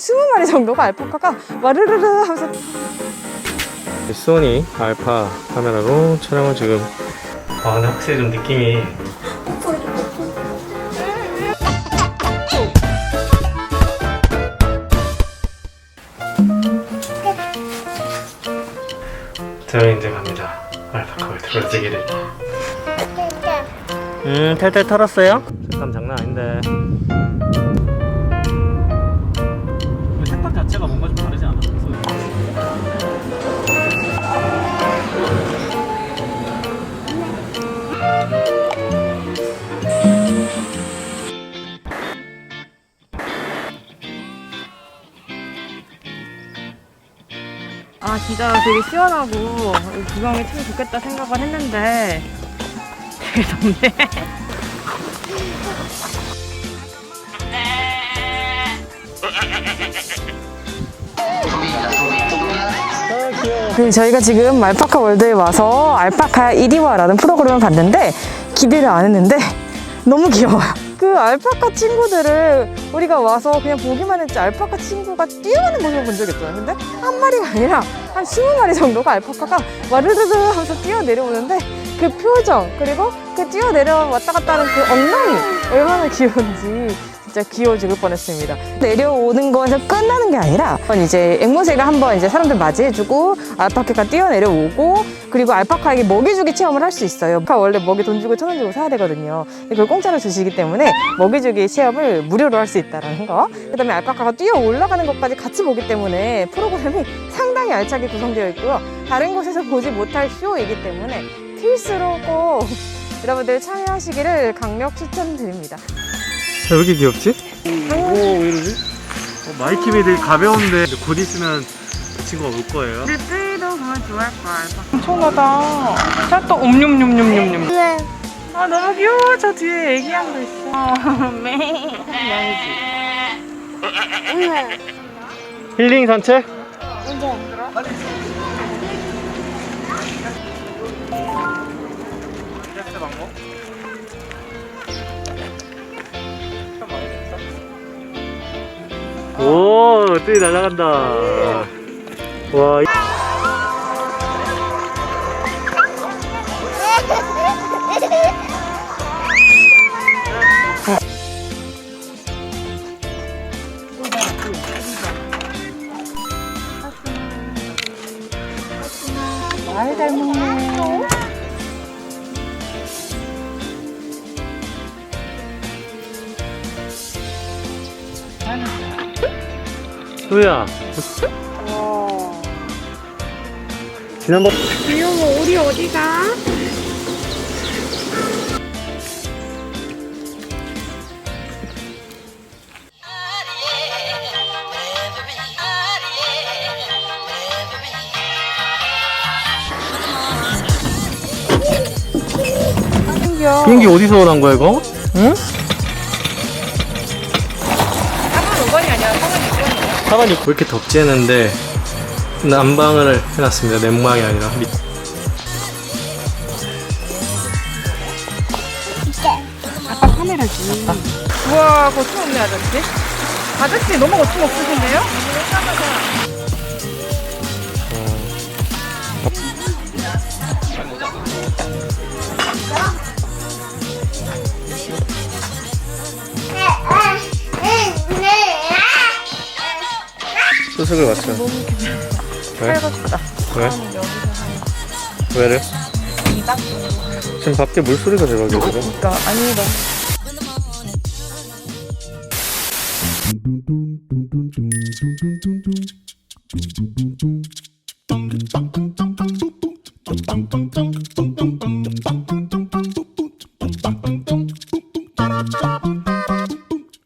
20마리 정도가 알파카가 와르르르 하면서 소니 알파 카메라로 촬영을 지금. 아 근데 확실히 좀 느낌이. 저희 이제 갑니다. 알파카 들어지기를. 음 탈탈 털었어요? 색감 장난 아닌데 아 진짜 되게 시원하고 구경이 참 좋겠다 생각을 했는데 되게 덥네 그 저희가 지금 알파카 월드에 와서 알파카 1위와라는 프로그램을 봤는데 기대를 안 했는데 너무 귀여워요. 그 알파카 친구들을 우리가 와서 그냥 보기만 했지 알파카 친구가 뛰어가는 모습을 본 적이 없잖아요. 근데 한 마리가 아니라 한 20마리 정도가 알파카가 와르르르 하면서 뛰어내려오는데 그 표정 그리고 그 뛰어내려 왔다 갔다 하는 그 엉덩이 얼마나 귀여운지 진짜 귀여워 죽을 뻔했습니다. 내려오는 거에서 끝나는 게 아니라 이제 앵무새가 한번 이제 사람들 맞이해주고 알파카가 뛰어내려오고 그리고 알파카에게 먹이주기 체험을 할 수 있어요. 알파카 원래 먹이 돈 주고 천 원 주고 사야 되거든요. 그걸 공짜로 주시기 때문에 먹이주기 체험을 무료로 할 수 있다라는 거. 그다음에 알파카가 뛰어 올라가는 것까지 같이 보기 때문에 프로그램이 상당히 알차게 구성되어 있고요. 다른 곳에서 보지 못할 쇼이기 때문에 필수로 꼭 여러분들 참여하시기를 강력 추천드립니다. 왜 이렇게 귀엽지? 오, 왜 이러지? 어, 마이키미 되게 가벼운데 곧 있으면 그 친구가 올 거예요. 르뜨이도 보면 좋아할 거야. 엄청나다. 찰떡 옴뇸뇸뇸뇸뇸. 네. 아 너무 귀여워. 저 뒤에 애기양도 있어. 매. 양이지. 힐링 산책? 오, 뜰이 날아간다. 와, 이- 아이 잘 먹네. 소야. 지난번 귀여워. 우리 어디가? 신기해. 비행기 어디서 난 거야 이거? 응? 사관 5번이 아니라 사관 6번이야. 사관이 왜 이렇게 덥지 했는데 난방을 해놨습니다. 냉방이 아니라 밑. 아빠 카메라 지. 우와, 거침없네, 아저씨. 아저씨, 너무 거침없으신데요? 수습을 맞춰. 왜? 살고 싶다. 왜? 왜래? 지금 밖에 물소리가 대박이야 지금. 그러니까, 아니, 너